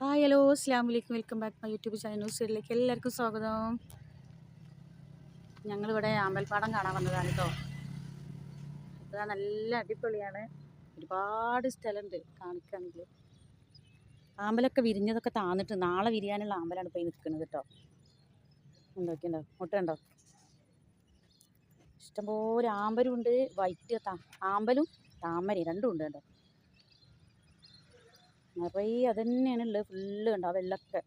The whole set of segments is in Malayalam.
Hi hello. അസ്ലാം വലൈക്കും welcome back my YouTube channel ന്യൂസിലേക്ക് എല്ലാവർക്കും സ്വാഗതം. ഞങ്ങളിവിടെ അമ്പൽപ്പാടം കാണാൻ വന്നതാണ് കേട്ടോ ഇതാ നല്ല അടിപൊളിയാണ്. ഒരുപാട് സ്ഥലമുണ്ട് കാണിക്കുകയാണെങ്കിൽ ആമ്പലൊക്കെ വിരിഞ്ഞതൊക്കെ താന്നിട്ട് നാളെ വിരിയാനുള്ള ആമ്പലാണ് പോയി നിൽക്കുന്നത് കേട്ടോ എന്തൊക്കെയുണ്ടോ മുട്ടയുണ്ടോ? ഇഷ്ടംപോലെ ആമ്പലും ഉണ്ട് വൈറ്റ് ആമ്പലും താമരയും രണ്ടും ഉണ്ട് കേട്ടോ. നിറയെ അത് തന്നെയാണ് ഉള്ളത്. ഫുള്ള് കണ്ടോ? ആ വെള്ളമൊക്കെ.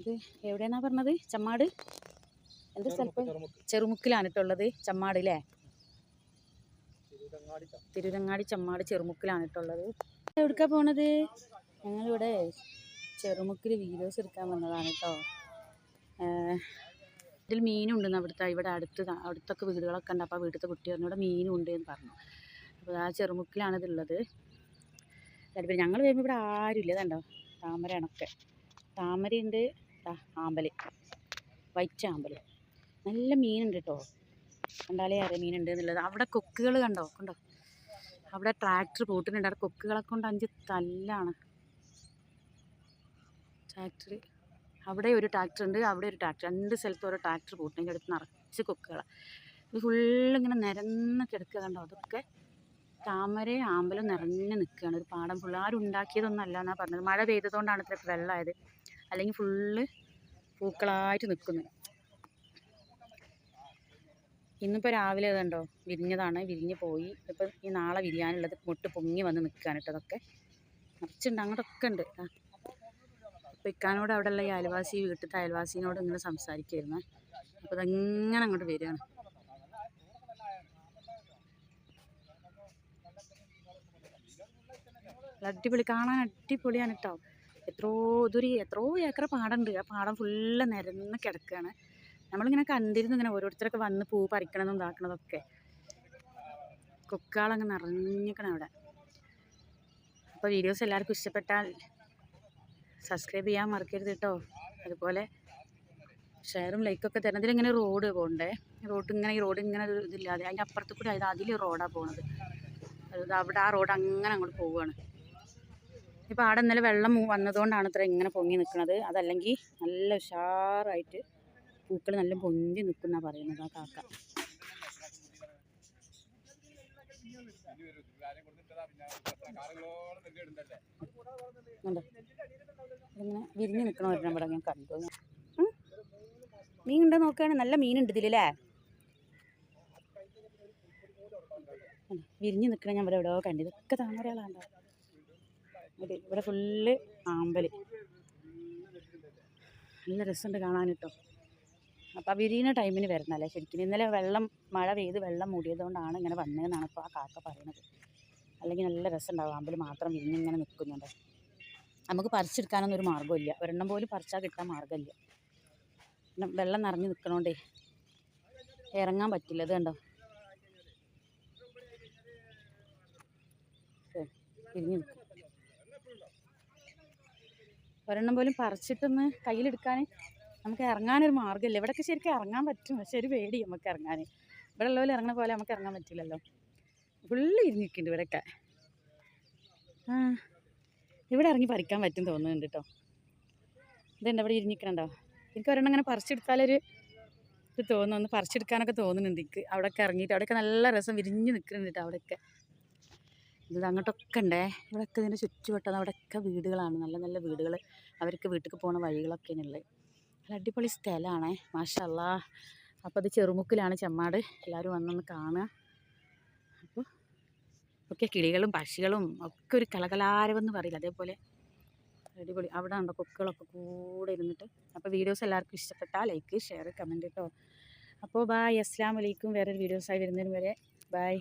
ഇത് എവിടെയാന്നാ പറഞ്ഞത്? ചമ്മാട്? എന്ത് സ്ഥലത്ത് ചെറുമുക്കിലാണ് കേട്ടോ ഉള്ളത് ചമ്മാട് അല്ലേ തിരുരങ്ങാടി ചമ്മാട് ചെറുമുക്കിലാണ് കേട്ടോ ഉള്ളത് എവിടേക്കാ പോണത്? ഞങ്ങളിവിടെ ചെറുമുക്കിൽ വീഡിയോസ് എടുക്കാൻ വന്നതാണ് കേട്ടോ ഇതിൽ മീനുണ്ടെന്ന് അവിടുത്തെ ഇവിടെ അടുത്ത് അടുത്തൊക്കെ വീടുകളൊക്കെ ഉണ്ട്. അപ്പോൾ ആ വീട്ടിലത്തെ കുട്ടി പറഞ്ഞു ഇവിടെ മീനും ഉണ്ട് എന്ന് പറഞ്ഞു. അപ്പോൾ ആ ചെറുമുക്കിലാണ് ഇതുള്ളത്. അടിപൊളി ഞങ്ങൾ വരുമ്പോൾ ഇവിടെ ആരുമില്ല താമര താമരയാണൊക്കെ താമരയുണ്ട്. ആമ്പൽ വൈറ്റ് ആമ്പൽ നല്ല മീനുണ്ട് കേട്ടോ. കണ്ടാലേ അറിയാം മീനുണ്ട് എന്നുള്ളത്. അവിടെ കൊക്കുകൾ കണ്ടോ? കണ്ടോ? അവിടെ ട്രാക്ടർ പൂട്ടുന്നുണ്ട് അവിടെ കൊക്കുകളൊക്കെ കൊണ്ട് അഞ്ച് തല്ലാണ്. ട്രാക്ടർ. അവിടെ ഒരു ട്രാക്ടർ ഉണ്ട്. അവിടെ ഒരു ട്രാക്ടർ. രണ്ട് സ്ഥലത്ത് ഓരോ ട്രാക്ടർ പൂട്ടിന്റെ അടുത്ത് നിറച്ച് കൊക്കുകളാണ് ഇത് ഫുള്ള് ഇങ്ങനെ നിരന്ന് കിടക്കുക കണ്ടോ? അതൊക്കെ താമരയും ആമ്പലും നിറഞ്ഞു നിൽക്കുകയാണ്. ഒരു പാടം ഫുള്ള്. ആരും അല്ല എന്നാണ് പറഞ്ഞത്. മഴ പെയ്തതുകൊണ്ടാണ് ഇത്ര വെള്ളമായത്. അല്ലെങ്കിൽ ഫുള്ള് പൂക്കളായിട്ട് നിൽക്കുന്നു. ഇന്നിപ്പോൾ രാവിലെ കണ്ടോ വിരിഞ്ഞതാണ്. വിരിഞ്ഞ് പോയി. ഇപ്പം ഈ നാളെ വിരിയാനുള്ളത് മുട്ട് പൊങ്ങി വന്ന് നിൽക്കുകയാണ് കേട്ടോ അതൊക്കെ നിറച്ചുണ്ട് അങ്ങോട്ടൊക്കെ ഉണ്ട്. അപ്പോൾ ഇക്കാനോട് അവിടെയുള്ള ഈ അയൽവാസി വീട്ടിലത്തെ അയൽവാസിനോട് ഇങ്ങനെ സംസാരിക്കുമായിരുന്നു അപ്പോൾ അതങ്ങനെ അങ്ങോട്ട് വരികയാണ്? അടിപൊളി കാണാൻ അടിപൊളിയാണ് കേട്ടോ എത്രയോ ഇതൊരു എത്രയോ ഏക്കർ പാടമുണ്ട് ആ പാടം ഫുള്ള് നിരന്ന് കിടക്കുകയാണ് നമ്മളിങ്ങനെ കണ്ടിരുന്നു ഇങ്ങനെ ഓരോരുത്തരൊക്കെ വന്ന് പൂ പറിക്കണതും ഇതാക്കണതൊക്കെ. കൊക്കാളങ്ങ് നിറഞ്ഞിക്കണം അവിടെ. അപ്പോൾ വീഡിയോസ് എല്ലാവർക്കും ഇഷ്ടപ്പെട്ടാൽ സബ്സ്ക്രൈബ് ചെയ്യാൻ മറക്കരുത് കേട്ടോ അതുപോലെ ഷെയറും ലൈക്കൊക്കെ തരണം. ഇതിലിങ്ങനെ റോഡ് പോകണ്ടേ റോഡ് ഇങ്ങനെ ഈ റോഡ് ഇങ്ങനെ ഇതില്ലാതെ. അതിന്റെ അപ്പുറത്ത് കൂടി അതിൽ അതിൽ റോഡാണ് പോകുന്നത് അത് അവിടെ ആ റോഡ് അങ്ങനെ അങ്ങോട്ട് പോവുകയാണ് ഇപ്പോൾ അവിടെ ഇന്നലെ വെള്ളം വന്നതുകൊണ്ടാണ് ഇത്ര ഇങ്ങനെ പൊങ്ങി നിൽക്കുന്നത് അതല്ലെങ്കിൽ നല്ല ഉഷാറായിട്ട് പൂക്കൾ നല്ല പൊന്തി നിൽക്കുന്ന പറയുന്നത് ആ കാക്ക. വിരിഞ്ഞ് നിൽക്കണ ഇവിടെ ഞാൻ കണ്ടു. മീൻ ഉണ്ടോ നോക്കുകയാണ് നല്ല മീനുണ്ട് ഇതിലല്ലേ? വിരിഞ്ഞ് നിൽക്കണ ഞാൻ ഇവിടെ എവിടെയോ കണ്ടു. ഇതൊക്കെ താമരകളാണ്ടോ ഇവിടെ ഇവിടെ ഫുള്ള് ആമ്പൽ. നല്ല രസമുണ്ട് കാണാൻ കേട്ടോ അപ്പോൾ വിരിയുന്ന ടൈമിന് വരുന്നല്ലേ ശരിക്കും. ഇന്നലെ വെള്ളം മഴ പെയ്ത് വെള്ളം മൂടിയതുകൊണ്ടാണ് ഇങ്ങനെ വന്നതെന്നാണ് ഇപ്പോൾ ആ കാക്ക പറയുന്നത് അല്ലെങ്കിൽ നല്ല രസമുണ്ടാവും ആമ്പൽ മാത്രം വിരിഞ്ഞ് ഇങ്ങനെ നിൽക്കുന്നുണ്ട് നമുക്ക് പറിച്ചെടുക്കാനൊന്നും ഒരു മാർഗമില്ല ഒരെണ്ണം പോലും പറിച്ചാൽ കിട്ടാൻ മാർഗമില്ല. പിന്നെ വെള്ളം നിറഞ്ഞ് നിൽക്കണോണ്ടേ ഇറങ്ങാൻ പറ്റില്ല. ഇത് കണ്ടോ? വിരിഞ്ഞ് നിൽക്കും ഒരെണ്ണം പോലും പറിച്ചിട്ടൊന്ന് കയ്യിലെടുക്കാൻ നമുക്ക് ഇറങ്ങാനൊരു മാർഗമില്ല. ഇവിടെയൊക്കെ ശരിക്കും ഇറങ്ങാൻ പറ്റും. പക്ഷെ ഒരു പേടി നമുക്ക് ഇറങ്ങാൻ ഇവിടെ ഉള്ള പോലെ ഇറങ്ങണ പോലെ നമുക്ക് ഇറങ്ങാൻ പറ്റില്ലല്ലോ. ഫുള്ള് ഇരിഞ്ഞിരിക്കുന്നുണ്ട് ഇവിടെയൊക്കെ ആ ഇവിടെ ഇറങ്ങി പറിക്കാൻ പറ്റും തോന്നുന്നുണ്ട് കേട്ടോ ഇതുണ്ട് ഇവിടെ ഇരിഞ്ഞിക്കണുണ്ടോ എനിക്ക് ഒരെണ്ണം അങ്ങനെ പറിച്ചെടുത്താലൊരു ഇത് തോന്നുന്നു. ഒന്ന് പറിച്ചെടുക്കാനൊക്കെ തോന്നുന്നുണ്ട് എനിക്ക്. അവിടെയൊക്കെ ഇറങ്ങിയിട്ട് അവിടെയൊക്കെ നല്ല രസം വിരിഞ്ഞ് നിൽക്കുന്നുണ്ട് കേട്ടോ അവിടെയൊക്കെ ഇത് അങ്ങോട്ടൊക്കെ ഉണ്ടേ ഇവിടെയൊക്കെ ഇതിന്റെ ചുറ്റുവട്ടം അവിടെയൊക്കെ വീടുകളാണ്. നല്ല നല്ല വീടുകൾ അവർക്ക് വീട്ടിൽ പോകുന്ന വഴികളൊക്കെ ഉള്ളത് നല്ല അടിപൊളി സ്ഥലമാണേ. മാഷല്ല. അപ്പോൾ അത് ചെറുമുക്കിലാണ് ചെമ്മാട്. എല്ലാവരും വന്നൊന്ന് കാണുക. അപ്പോൾ ഒക്കെ കിളികളും പക്ഷികളും ഒക്കെ ഒരു കലകലാരവെന്ന് പറയില്ല അതേപോലെ. അടിപൊളി. അവിടെ ഉണ്ടോ കൊക്കുകളൊക്കെ കൂടെ ഇരുന്നിട്ട്. അപ്പോൾ വീഡിയോസ് എല്ലാവർക്കും ഇഷ്ടപ്പെട്ടാൽ ലൈക്ക് ഷെയർ കമന്റ് കേട്ടോ അപ്പോൾ ബായ് അസ്സാം വലൈക്കും വേറൊരു വീഡിയോസായി വരുന്നതിന് വരെ. ബായ്